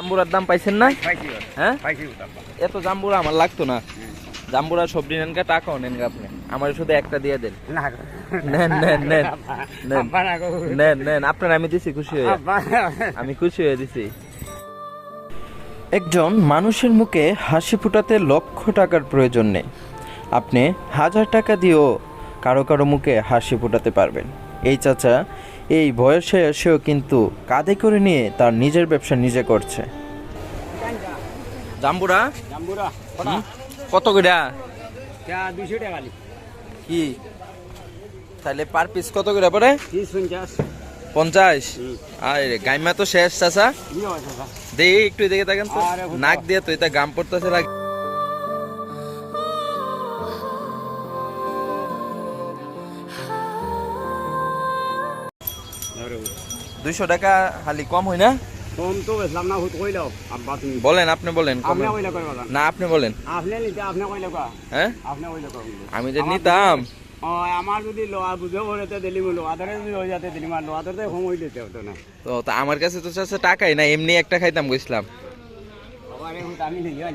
জাম্বুরার দাম পাইছেন না হ্যাঁ? এত জাম্বুরা আমার লাগতো না। জাম্বুরা সবজি নেন কা টাকাও নেন আপনি? আমার শুধু একটা দিয়ে দেন। নেন নেন আপনার আমি দিছি খুশি হয়ে। আমি খুশি হয়ে দিছি। একজন মানুষের মুখে হাসি ফুটাতে লক্ষ টাকার প্রয়োজন নেই। আপনি হাজার টাকা দিয়েও কারও কারও মুখে হাসি ফুটাতে পারবেন। এই চাচা এই বয়সে এসেও কিন্তু কাঁধে করে নিয়ে তার নিজের ব্যবসা নিজে করছে। জাম্বুরা? কত কইরা? তা 200 টাকা কি? তাহলে পার পিস কত করে পড়ে? 30, 50 পঞ্চাশ। আরে গাইমা তো শেষ চাচা। দেখি একটু দেখে থাকেন তো। নাক দিয়ে তো এটা গাম পড়তেছে দুইশো টাকা খালি কম হয় না? কম তো বেচলাম না, হুত তুমি। বলেন আপনি বলেন। কইলে না আপনি বলেন। আপনি নিতে, আপনি কইলে? হ্যাঁ? আপনি কইলে আমি যে নিতাম। আমার যদি লোয়া বুঝে বলে তো দিলি লোয়া ধরে যদি হয়ে যেতে দিলি মার লোয়া হইলে তো না তো তা আমার কাছে তো চাচা টাকাই না এমনি একটা খাইতাম গেছিলাম লিয়ে।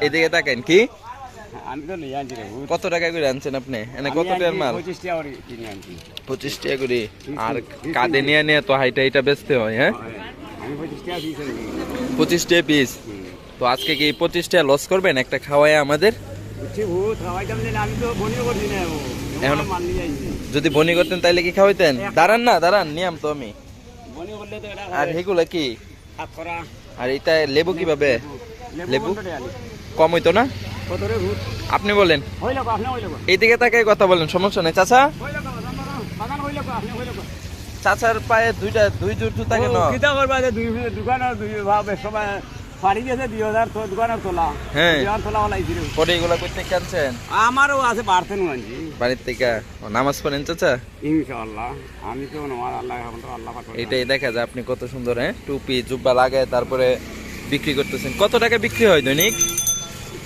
এদিকে তাকাইন কি? আমি তো লিয়ে আনছি কত টাকা করে আনছেন আপনি? এনে কত টাকার মাল? 25 টাকা করে কিনে আনছি। পঁচিশ টাকা করে? আর। কাঁধে নিয়ে নিয়ে তো হাইটা হাইটা বেচতে হয় হ্যাঁ? আমি 25 টাকা দিয়েছি পঁচিশ টাকা পিস তো আজকে কি পঁচিশ টাকা লস করবেন? একটা খাওয়ায় আমাদের। এখন-। যদি বনি করতেন তাইলে কি খাওয়াইতেন? দাঁড়ান না দাঁড়ান নিয়াম তো আমি। এটা আর। সেগুলো কি? আর এটা লেবু কীভাবে? লেবু। কম হইতো না? আপনি বলেন। এইদিকে তাকাই কথা বলেন সমস্যা নেই। চাচা। চাচার পায়ে দুইটা দুই জোর জুতা কেন? কিতা করবা যে দুই দোকানের দুই ভাবে সবাই ফাড়ি দিয়েছে দুই হাজার দোকানের তোলা। হ্যাঁ। তোলা ওলাইছি পরে এগুলা করতে কানছেন আমারও আছে বাড়ির থেকে। নামাজ পড়েন চাচা? ইনশাআল্লাহ। আমি তো নমাজ আল্লাহ এখন তো আল্লাহ এটাই দেখা যায় আপনি কত সুন্দর হ্যাঁ? টুপি জুব্বা লাগায় তারপরে বিক্রি করতেছেন। কত টাকা বিক্রি হয় দৈনিক?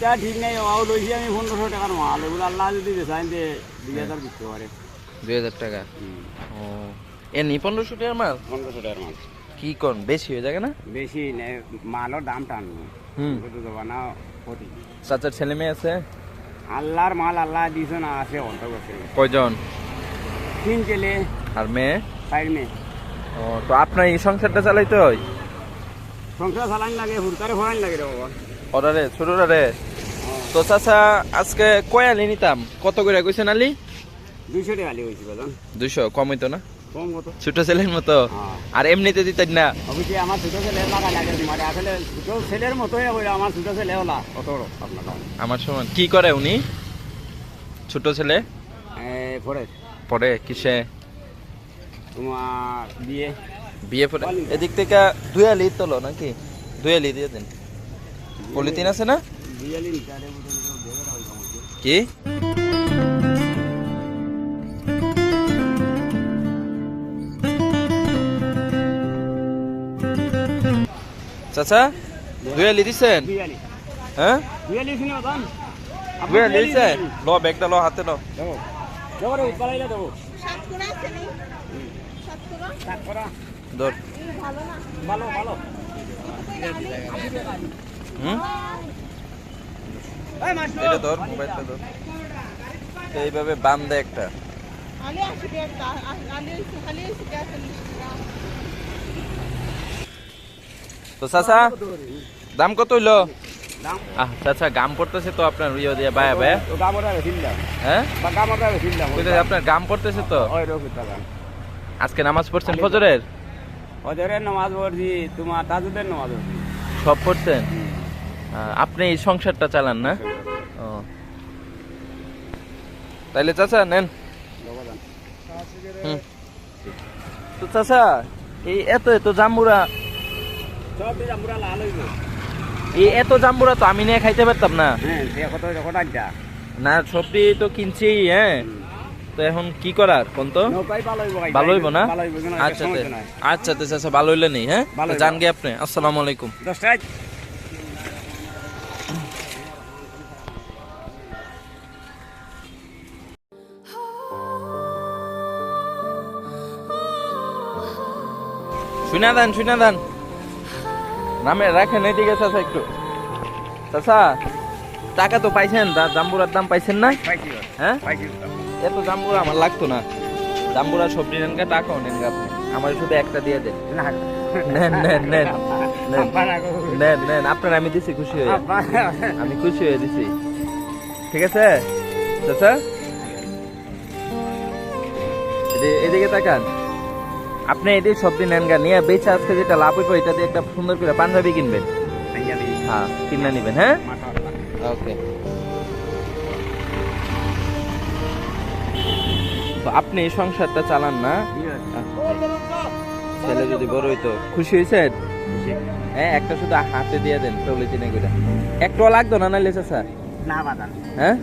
এটা ঠিক নেই ও লইছি আমি পনেরোশো টাকার মাল। এগুলো আল্লাহ যদি বেসাইন দিয়ে দুই হাজার বিকতে পারে দুই হাজার টাকা? ও। এমনি পনেরোশো টাকার মাল? পনেরোশো টাকার মাল। কি কোন বেশি হয়ে যাবে না? বেশি নেই মালের দাম টান। হুম। না ক্ষতি। চাচার ছেলে মেয়ে আছে? আল্লাহর মাল আল্লাহ দিছে না আছে অন্ত করছে কয়জন? তিন ছেলে। আর মেয়ে? চার মেয়ে। ও তো আপনার এই সংসারটা চালাইতে হয়? সংসার চালান লাগে হুরকারে ফরান লাগে রে বাবা। অর্ডারে ছোটরা রে? তো চাচা আজকে কয় আলি নিতাম? কত করে কইছেন আলি? দুইশো টাকা আলি হয়েছে দুইশো কম হইতো না? ছোট ছেলের মতো? হ্যাঁ। আর এমনিতে দিতেন না? অবশ্যই আমার ছোট ছেলে লাগা লাগে মানে আসলে ছোট ছেলের মতোই আমার ছোট ছেলে হলা। আপনার আমার সমান। কি করে উনি? ছোট ছেলে? পরে। পরে কিসে? তোমার বিয়ে। বিয়ে পরে? এদিক থেকে দুই আলি তোলো নাকি? দুই আলি দিয়ে দেন। পলিথিন আছে না? কি? চাচা দুই আলি দিছেন লি হ্যাঁ লি ব্যাগটা ল হাতে ল। ধর। ভালো ভালো হুম? এটা ধর মোবাইলটা ধর। এইভাবে বান দে একটা। তা- চাচা দাম কত হইল? আহ চাচা গাম পড়তেছে তো আপনার ইয়ে দিয়ে বায়া বায়া। হ্যাঁ? আপনার গাম পড়তেছে তো? আজকে নামাজ পড়ছেন ফজরের? নামাজ পড়ছি তোমার তাজুদের নামাজ পড়ছি। সব পড়ছেন? আপনি এই সংসারটা চালান না ও তাইলে চাচা নেন। তো চাচা এই এত এত জাম্বুরা এই এত জাম্বুরা তো আমি নিয়ে খাইতে পারতাম না। হ্যাঁ না সবজি তো কিনছি হ্যাঁ। তো এখন কি করার কোন তো? ভালো হইব না? আচ্ছা আচ্ছা চাচা ভালো হইলে নেই হ্যাঁ জান গে আপনি আসসালামু আলাইকুম। শুনা দেন শুনা দেন। নামে রাখেন এদিকে চাচা একটু। চাচা টাকা তো পাইছেন জাম্বুরার দাম পাইছেন না? হ্যাঁ? এত জাম্বুরা আমার লাগতো না। জাম্বুরা সবজি নেন গা টাকাও নেন গা আপনি। আমার শুধু একটা দিয়ে দেন। না। নেন নেন নেন নেন। নেন আপনার আমি দিছি খুশি হয়ে। আমি খুশি হয়ে দিছি। ঠিক আছে? চাচা? এদি- এদিকে তাকান। আপনি এদিকে সবজি নেন গা নিয়ে বেচে আজকে যেটা লাভ হইব এটা দিয়ে একটা সুন্দর করে পাঞ্জাবি কিনবেন। হ্যাঁ কিনে নিবেন হ্যাঁ? ওকে। তো আপনি সংসারটা চালান না? ছেলে যদি বড় হইতো খুশি হয়েছেন হ্যাঁ একটা শুধু হাতে দিয়ে দেন টলি চিনে করে। একটু লাগতো না নাইলে চাচা না বাদান হ্যাঁ?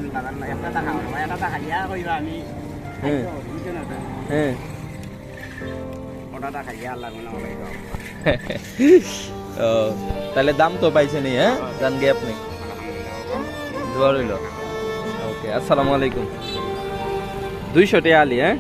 হ্যাঁ। ওটা ও তাহলে দাম তো পাইছেন হ্যাঁ? জান গে আপনি দোয়া রইল। ওকে আসসালামু আলাইকুম। দুইশো টাকা আলি হ্যাঁ।